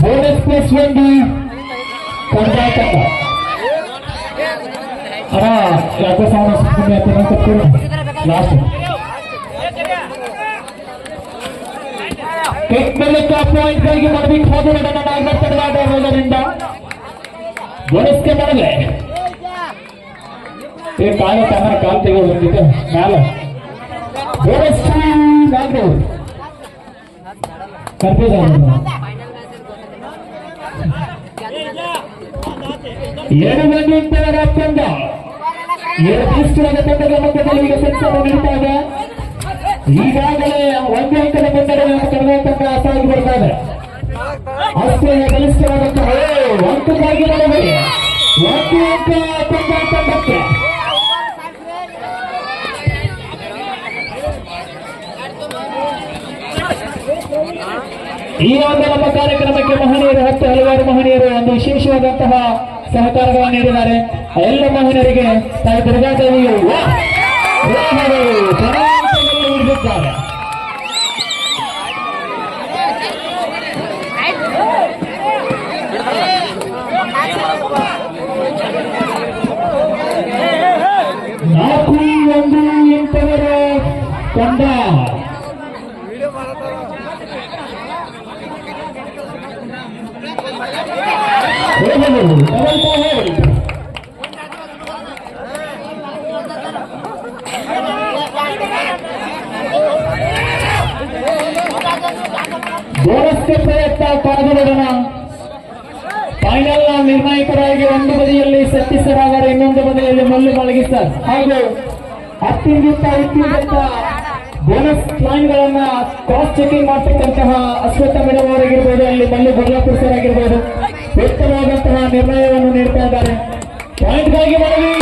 Bonus plus ಯಾಕೋ last technique point ಗಳಿಗೆ ಮಾಡಬೇಕು ಹೋಗೋಣ ನಾಗರ ತಡವಾಟ ಇರೋದರಿಂದ ಬೋನಸ್ಗೆ ಮಾಡಲೆ ಏ ಕಾಲ ತಮ್ಮ ಕಾಲ್ ತೆಗೆದು ಬಂದಿದೆ ಮ್ಯಾಲ ಬೋನಸ್ ನಾಗರು ಕನ್ಫ್ಯೂಸ್ ಆಗಿದೆ ಎರಡು ಮಂದಿ ಇರ್ತಾರೆ ತಂಡ ಎರಡು ಇಷ್ಟವಾದ ತಂಡದ ಮಧ್ಯದಲ್ಲಿ ಈಗ ಸಂಚಾರ ನಡೀತಾ ಇದೆ ಈಗಾಗಲೇ ಒಂದು ಅಂಕದ ಮುನ್ನಡೆಯನ್ನು ಈ ಒಂದು ನಮ್ಮ ಕಾರ್ಯಕ್ರಮಕ್ಕೆ ಮಹನೀಯರು ಹತ್ತು ಹಲವಾರು ಮಹನೀಯರು ಒಂದು ವಿಶೇಷವಾದಂತಹ ಸಹಕಾರಗಳನ್ನು ನೀಡಿದ್ದಾರೆ. ಎಲ್ಲ ಮಹನೀಯರಿಗೆ ತಾಯಿ ದುರ್ಗಾದೇವಿಯು ವಾ- ವಾಹಗಳು ಚೆನ್ನಾಗಿ ನೀಡಿದ್ದಾರೆ ನಾಲ್ಕು ಬೋನಸ್ಗೆ ಪ್ರಯತ್ನ ಕಾದು ನೋಡೋಣ ಫೈನಲ್ನ ನಿರ್ಣಾಯಕರಾಗಿ ಒಂದು ಬದಿಯಲ್ಲಿ ಸತ್ಯಸರಾಗರ ಇನ್ನೊಂದು ಬದಿಯಲ್ಲಿ ಮಲ್ಲು ಮಲಗಿಸ್ತಾರೆ ಹಾಗೂ ಅತ್ಯಂತ ಅತ್ಯಂತ ಬೋನಸ್ ಪ್ಲಾನ್ ಗಳನ್ನ ಕ್ರಾಸ್ ಚೆಕಿಂಗ್ ಮಾಡ್ತಕ್ಕಂತಹ ಅಶ್ವತ್ಥ ಮೇಡಮ್ ಅವರಾಗಿರ್ಬೋದು, ಅಲ್ಲಿ ಮಲ್ಲು ಬರ್ಲಾಪುರ ಸರ್ ಆಗಿರ್ಬೋದು ಉತ್ತಮವಾದಂತಹ ನಿರ್ಣಯವನ್ನು ನೀಡ್ತಾ ಇದ್ದಾರೆ. ಪಾಯಿಂಟ್ಗಾಗಿ ಮನವಿ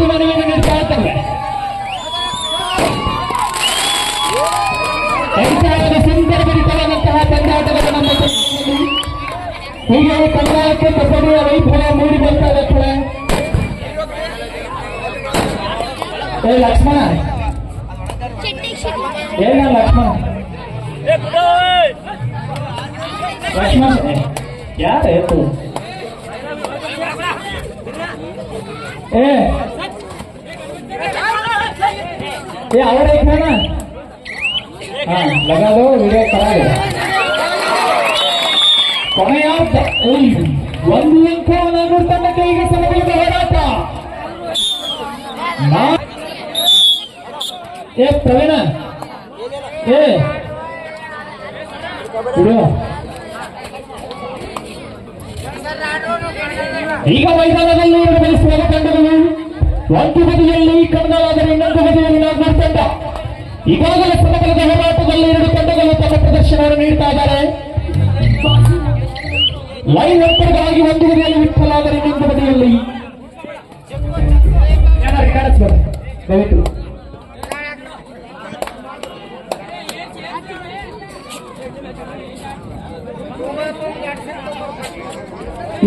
ಎಂದು ಮನವಿಯನ್ನು ನೀಡ್ತಾ ಇದ್ದೇವೆ ಎಂತಹ ಸುಂದರಭರಿತವಾದಂತಹ ತಂದಾಟಗಳು ನಮ್ಮ ದೇಶದಲ್ಲಿ ಹೀಗೆ ಕನ್ನಡಕ್ಕೆ ಕಬಡ್ಡಿಯ ವೈಭವ ಮೂಡಿ ಬರ್ತಾ ಇದೆ ಕೂಡ ಏ ಲಕ್ಷ್ಮಣ ಏನ ಲಕ್ಷ್ಮಣ ಲಕ್ಷ್ಮಣ ಯಾರ ಏ ಏ ಅವರ ಐತನ ಹಾ ಲಗಾದೋ ವಿಡಿಯೋ ಕರಾಗ ಕೊನೆಯ ಏಯ್, ಒಂದು ಅಂಕವನ್ನು ತಂಡಕ್ಕೆ ಈಗ ಸಮಗ್ರ ಹೋರಾಟ. ಏ ಪ್ರವೀಣ. ಏ. ಈಗ ಮೈದಾನದಲ್ಲಿ ತಂಡಗಳು ಒಂದು ಬದಿಯಲ್ಲಿ ಕಣಗಳಾದರೆ ಇನ್ನೊಂದು ಬದಿಯಲ್ಲಿ ನಾಲ್ಕು ತಂಡ ಈಗಾಗಲೇ ಸಮಗ್ರದ ಹೋರಾಟದಲ್ಲಿ ಎರಡು ತಂಡಗಳು ತಮ್ಮ ಪ್ರದರ್ಶನವನ್ನು ನೀಡ್ತಾ ಇದ್ದಾರೆ. ಲೈನ್ ಒತ್ತಡವಾಗಿ ಒಂದು ಬದಿಯಲ್ಲಿ ವಿಫಲಾದರೆ ಇನ್ನೊಂದು ಬದಿಯಲ್ಲಿ. ದಯವಿಟ್ಟು.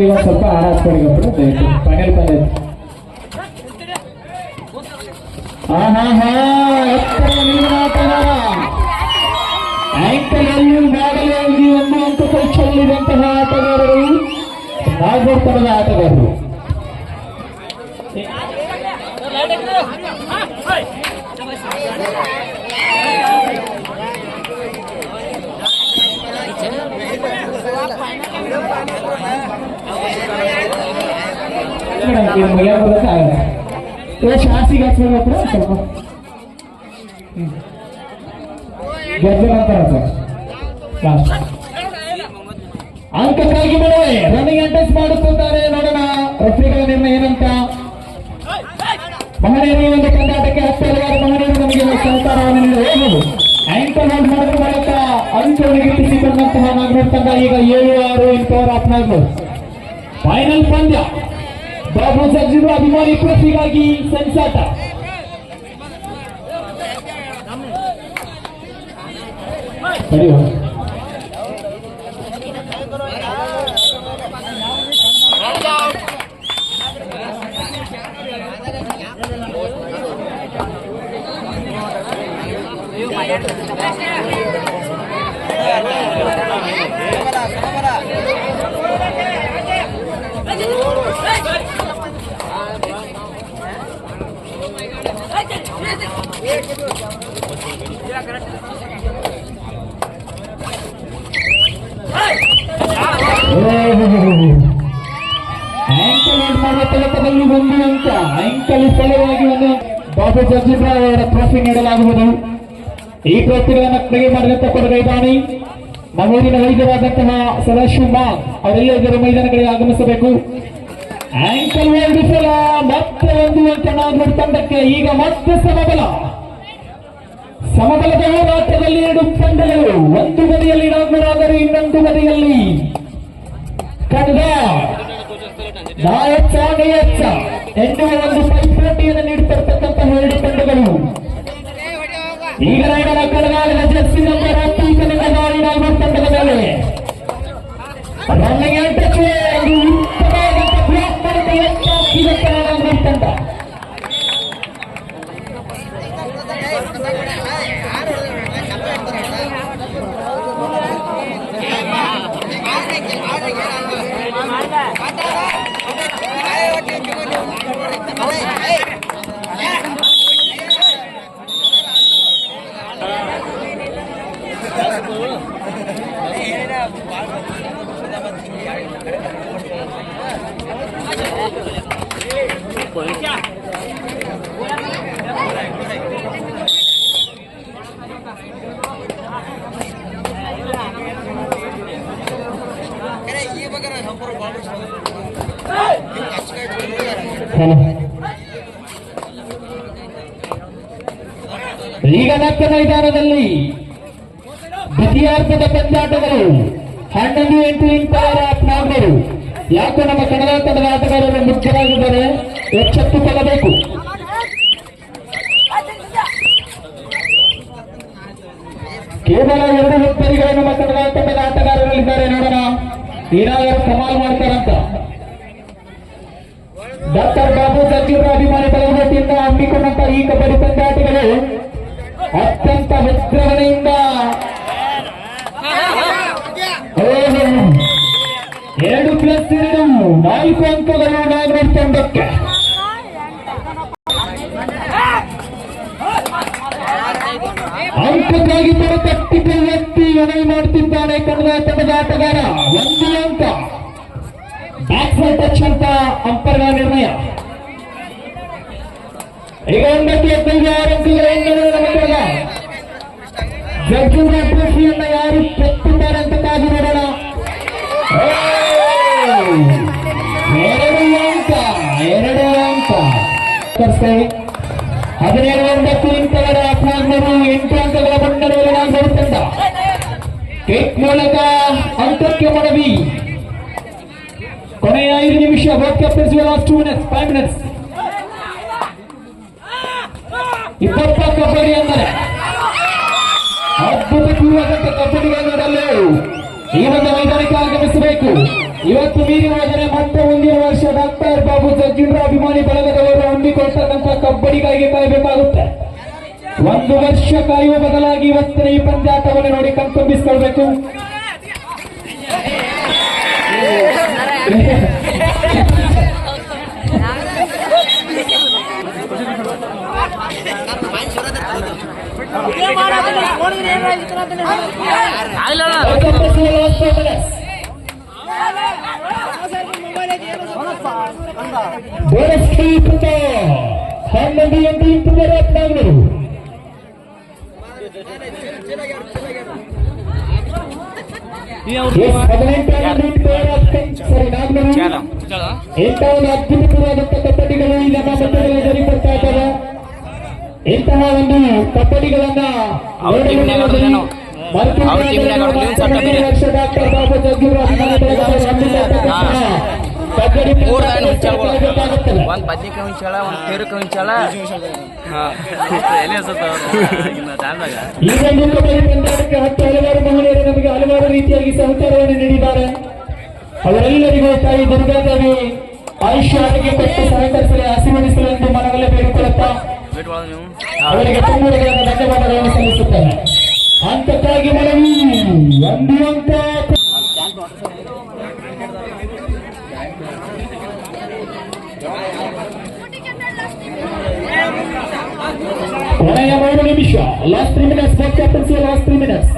ಈಗ ಸ್ವಲ್ಪ ಒಬ್ರು ದಯವಿಟ್ಟು. ಫೈನಲ್ ಬಂದ ಹಾ ಹಾ ಹಾ ಎತ್ತರ ನೀರಿನ ಆಟಗಾರ ಆಂಕಲಲ್ಲಿ ಈಗಾಗಲೇ ಈ ಒಂದು ಅಂಕ ಪರೀಕ್ಷೆಯಲ್ಲಿರುವಂತಹ ಆಟಗಾರರು ನಾಗಪುರದ ಆಟಗಾರರು ಮೇಡಮ್ ಇದು ಮುಗಿಯೋದಕ್ಕೆ ಆಗಲ್ಲ ಇವಾಗ ಶಾಸಿಗೆ ಸ್ವಲ್ಪ. ಗೆದ್ದ ನಂತರ ಸರ್ ಲಾಸ್ಟ್ ಅಂಕಕ್ಕಾಗಿ ಮಾಡುವೆ ರನ್ನಿಂಗ್ ಅಟೆಂಸ್ ಮಾಡುತ್ತಿದ್ದಾರೆ. ನೋಡೋಣ ರೆಫ್ರಿಗಳ ನಿರ್ಣಯ ಏನಂತ. ಮಹನೀಯರು ಒಂದು ಕಂದಾಟಕ್ಕೆ ಹತ್ತು ಹಲವಾರು ಮಹನೀಯರು ನಮಗೆ ಸಹಕಾರವನ್ನು ನೀಡಬಹುದು ಆಂಕರ್ ಹೋಲ್ಡ್ ಮಾಡೋದ್ರ ಮೂಲಕ ಅಂಕವನ್ನು ಗಿಟ್ಟಿಸಿಕೊಂಡಂತಹ ನಾಗರಿಕ ತಂಡ ಈಗ ಏಳು ಆರು ಇನ್ ಪವರ್ ಆಫ್ ನಾಗರು ಫೈನಲ್ ಪಂದ್ಯ. ಬಾಬು ಜಗ್ಜಿರು ಅಭಿಮಾನಿ ಟ್ರೋಫಿಗಾಗಿ ಸೆನ್ಸಾಟ ಸರಿ ಆಂಕಲ್ ಔಟ್ ಮಾಡುವ ತಲಕದಲ್ಲಿ ಒಂದು ಅಂಕ ಆಂಕಲ್ ಸ್ಥಳವಾಗಿ ಒಂದು ಬಾಬು ಜಗ್ಜಿಬ್ರಾವ್ ಅವರ ಟ್ರೋಫಿ ನೀಡಲಾಗುವುದು ಈ ಟ್ರೋಫಿಗಳನ್ನು ಕ್ರಿಯೆ ಮಾಡಿದಂತ ಕೊಡಗೈದಾನಿ ಮಂಗಳೂರಿನ ವೈದ್ಯರಾದಂತಹ ಸದಾಶಿವ ಮಾನ್ ಅವರೆಲ್ಲ ಇದರ ಮೈದಾನಗಳಿಗೆ ಆಗಮಿಸಬೇಕು ಆಂಕಲ್ ಒಂದು ಸಲ ಮತ್ತೆ ಒಂದು ಅಂಕ ತಂಡಕ್ಕೆ ಈಗ ಮತ್ತೆ ಸಮಬಲ ಸಮಬಲದ ಹೋರಾಟದಲ್ಲಿ ಎರಡು ತಂಡಗಳು ಒಂದು ಬದಿಯಲ್ಲಿ ನಾಗನೂರಾದರೆ ಇನ್ನೊಂದು ಬದಿಯಲ್ಲಿ ನಾಯಚ್ಚ ನೇಯಚ್ಚ ಎನ್ನುವ ಒಂದು ಪೈಪೋಟಿಯನ್ನು ನೀಡುತ್ತಿರ್ತಕ್ಕಂತಹ ಎರಡು ತಂಡಗಳು ಈಗ ನಾಡಿನ ಕಡಗಾಲಿನ ಜರ್ಸಿ ನಂಬರ್ ಹತ್ತು ಈತನಿಂದ ನಾಡಿನ ತಂಡದ ಮೇಲೆ ರನ್ನಿಂಗ್ ಎಂಟಕ್ಕೆ ಒಂದು ಉತ್ತಮವಾದಂತಹ ಬ್ಲಾಕ್ ಮಾಡಿದ ಎತ್ತ ಇದಕ್ಕೆ ನಾಡಿನ ಮೈದಾನದಲ್ಲಿ ದ್ವಿತೀಯಾರ್ಥದ ಪಂದ್ಯಾಟಗಳು, ಹನ್ನೊಂದು ಎಂಟು ಇಂಟರ್ ನಾಗರು ಯಾಕೆ ನಮ್ಮ ಕನ್ನಡ ತಂಡದ ಆಟಗಾರರು ಮುಖ್ಯವಾಗಿದ್ದಾರೆ ಎಚ್ಚೆತ್ತುಕೊಳ್ಳಬೇಕು ಕೇವಲ ಎರಡು ವ್ಯಕ್ತಿಗಳು ನಮ್ಮ ಕನ್ನಡ ತಂಡದ ಆಟಗಾರರಲ್ಲಿದ್ದಾರೆ, ನೋಡೋಣ. ಏನಾದರೂ ಕಮಾಲ್ ಮಾಡ್ತಾರಂತ. ಡಾಕ್ಟರ್ ಬಾಬು ಸಚಿವರ ಅಭಿಮಾನಿ ನಾಲ್ಕು ಅಂಕಗಳು ನಾಗರಾಜ್ ತಂಡಕ್ಕೆ ಅಂಕಕ್ಕಾಗಿ ತಟ್ಟಿ ವ್ಯಕ್ತಿ ಮನವಿ ಮಾಡ್ತಿದ್ದಾನೆ ಕನ್ನಡ ತಂಡದ ಆಟಗಾರ. ಒಂದು ಅಂಕ. ಬ್ಯಾಕ್ ಸೈಡ್ ಟಚ್ ಅಂತ ಅಂಪರ್ಗಳ ನಿರ್ಣಯ. ಈಗ ಒಂದಕ್ಕೆ ಹದಿನೈದು ಆರು ಅಂಕಗಳ. ಹಿನ್ನೆಲೆ ಜಗ್ಗಿನ ಯಾರು ತೋರಿಸ್ತೇವೆ ಹದಿನೇಳು ಒಂಬತ್ತು ಇಂಟರ ನಾಲ್ಕುನೂರು ಎಂಟು ಅಂಕಗಳ ಮುನ್ನಡೆಯಲ್ಲಿ ಕೇಕ್ ಮೂಲಕ ಅಂತಕ್ಕೆ ಮನವಿ ಕೊನೆಯ ಐದು ನಿಮಿಷ both captains last two minutes five minutes ಇಪ್ಪತ್ತ ಕಬಡ್ಡಿ ಅಂದರೆ. ಅದ್ಭುತಪೂರ್ವಕ ಕಬಡ್ಡಿಗಳನ್ನು ನೋಡಲು ಈ ಒಂದು ಮೈದಾನಕ್ಕೆ ಆಗಮಿಸಬೇಕು. ಇವತ್ತು ಮೀರಿ ಹೋದರೆ ಮತ್ತೆ ಮುಂದಿನ ವರ್ಷ ಡಾಕ್ಟರ್ ಬಾಬು ಸಜ್ಜಿಂದ್ರ ಅಭಿಮಾನಿ ಬಳಗದವರು ಹೊಂದಿಕೊಳ್ತಕ್ಕಂಥ ಕಬ್ಬಡಿಗಾಗಿ ಕಾಯಬೇಕಾಗುತ್ತೆ. ಒಂದು ವರ್ಷ ಕಾಯುವ ಬದಲಾಗಿ ಇವತ್ತಿನ ಈ ಪಂದ್ಯಾಟವನ್ನು ನೋಡಿ ಕಣ್ತುಂಬಿಸಿಕೊಳ್ಬೇಕು. ಬೋನಸ್ ಕೀಪಂತ ಹನ್ನೊಂದು ಎಂಟು ಇಂಟು ನಾಲ್ಕುನೂರು ಇಂತಹ ಒಂದು ಅದ್ಭುತವಾದಂತಹ ಕಟ್ಟಡಿಗಳು ಈಗ ನಮ್ಮ ಮಧ್ಯದಲ್ಲಿ ದೊರೆಕೊಡ್ತಾ ಇದ್ದಾರೆ ಇಂತಹ ಒಂದು ಕಟ್ಟಡಿಗಳನ್ನ ಅವ್ರ ನೀವು ಬೇರೆ. ಮೂರ್ ದಾನ. ಒಂದ್ ಬದ್ನಿಕಾಯಿ ಹುಂಚಾಳ ಒಂದ್ ಹುಂಚಾಳ ಈ ಪಂದ್ಯಾಟಕ್ಕೆ ಹತ್ತು ಹಲವಾರು ಮಹಿಳೆಯರು ನಮಗೆ ಹಲವಾರು ರೀತಿಯಾಗಿ ಸಹಕಾರವನ್ನು ನೀಡಿದ್ದಾರೆ. ಅವರೆಲ್ಲರಿಗೂ ತಾಯಿ ದುರ್ಗಾದೇವಿ ಆಯುಷ್ಯ ಆರೋಗ್ಯ ಕೊಟ್ಟು ಸಹಕರಿಸಲು ಆಶೀರ್ವದಿಸಲು ಎಂದು ಮನವಲ್ಲೇ ಬೇಡಿಕೊಳ್ಳುತ್ತಾ ಅವರಿಗೆ ತುಂಬುವುದರಿಂದ ಧನ್ಯವಾದಗಳನ್ನು ಸಲ್ಲಿಸುತ್ತೇನೆ. ಒಂದು ಅಂಕ ಕೊನೆಯ ಮೂರು ನಿಮಿಷ last three minutes both captaincy last three minutes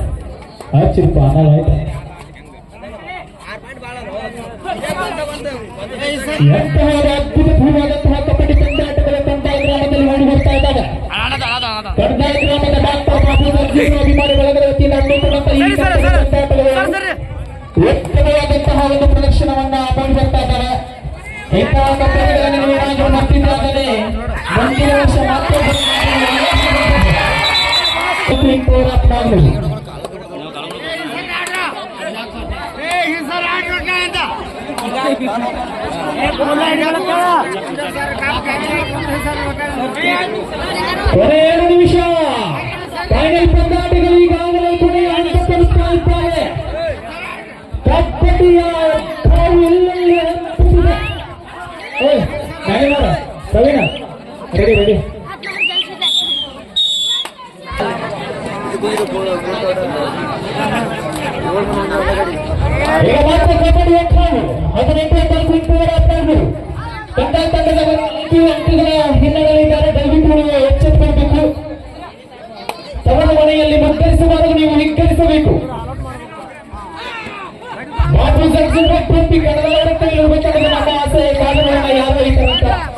ಹಚ್ಚಿಪ್ಪ ಆಯ್ತಾ ಎಂತಹ ಒಂದು ಎರಡು ನಿಮಿಷ ಫೈನಲ್ ಪಂದ್ಯಾಟಗಳು ಈಗಾಗಲೇ ಕೊನೆಯ ಹಂತ ತಲುಪ್ತಾ ಇದ್ದಾರೆ ಕಬಡ್ಡಿಯ ಕಾವು ಎಲ್ಲೆಲ್ಲಿ ಕವಿನ ರೆಡಿ ರೆಡಿ ಹದಿನೆಂಟು ಇಂಟುಗಳ ಹದಿನಾಲ್ಕು ತಂಡ ತಂಡದ ಎಂಟು ಅಂಕಗಳ ಹಿನ್ನೆಲೆಯಲ್ಲಿದ್ದಾರೆ ದಯವಿಟ್ಟು ನೀವು ಮನೆಯಲ್ಲಿ ನೀವು ನಮ್ಮ ಆಸೆ ಕಾರಣವನ್ನ ಯಾರು ರೈತರಂತ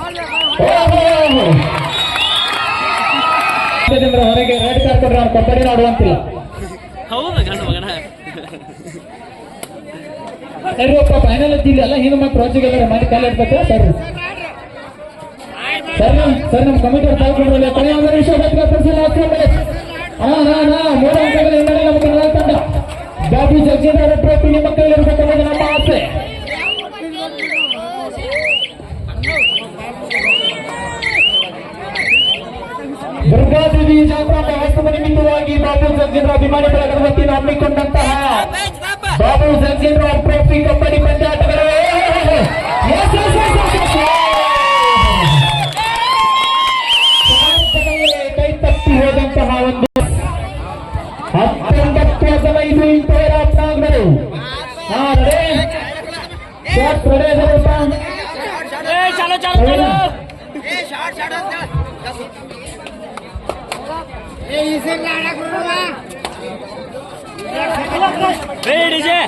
ಹೊರಗೆ ರೆಡ್ ಕಾರ್ಡ್ ಕೊಟ್ಟರೆ ಅವ್ನು ಕಬಡ್ಡಿ ಆಡುವಂತಿಲ್ಲ ಹೌದು ಗಂಡು ಮಗನ ಫೈನಲ್ ಇದ್ದಿಲ್ಲ ಅಲ್ಲ ಹಿಂದೆ ಮತ್ತೆ ರೋಜಿಗೆಲ್ಲ ಕಾಲ ಇಡ್ಬೇಕು ಸರ್ ಸರ್ ಸರ್ ನಮ್ಮ ಕಮಿಟಿ ಅವ್ರು ತಾಳ್ಕೊಂಡ್ರಲ್ಲ ಕೊನೆ ಒಂದು ನಿಮಿಷ ಹಾ ಹಾ ಹಾ ಮೂರು ಅಂಕಗಳ ಹಿನ್ನೆಲೆ ನಮ್ಮ ಕನ್ನಡ ತಂಡ ಬಾಬು ಜಗಜೇಂದ್ರ ಟ್ರೋಫಿ ನಿಮ್ಮ ನಮ್ಮ ಆಸೆ ದುರ್ಗಾದೇವಿ ಜಾತ್ರಾ ಮಹೋತ್ಸವ ನಿಮಿತ್ತವಾಗಿ ಬಾಬು ಜಗಜೇಂದ್ರ ಅಭಿಮಾನಿ ಬಳಗದ ವತಿಯಿಂದ ಹಮ್ಮಿಕೊಂಡಂತಹ Babu ಜಗಜೇಂದ್ರ trophy kabaddi ಪಂದ್ಯಾಟಗಳು Yes, yes, yes, yes, yes, yes. ಭಾರತದಲ್ಲೇ ಕೈ ತಪ್ಪಿ ಹೋದಂತಹ ಒಂದು ಹತ್ತೊಂಬತ್ತು ಹದಿನೈದು ಇಂಪೈರ್ ಆಪ್ನಾಗ್ನರು ಹಾ ರೆಡಿ ಶಾಟ್ ರೆಡಿ ಅದರಪ್ಪ ಚಾಲೋ ಚಾಲೋ રેડી છે.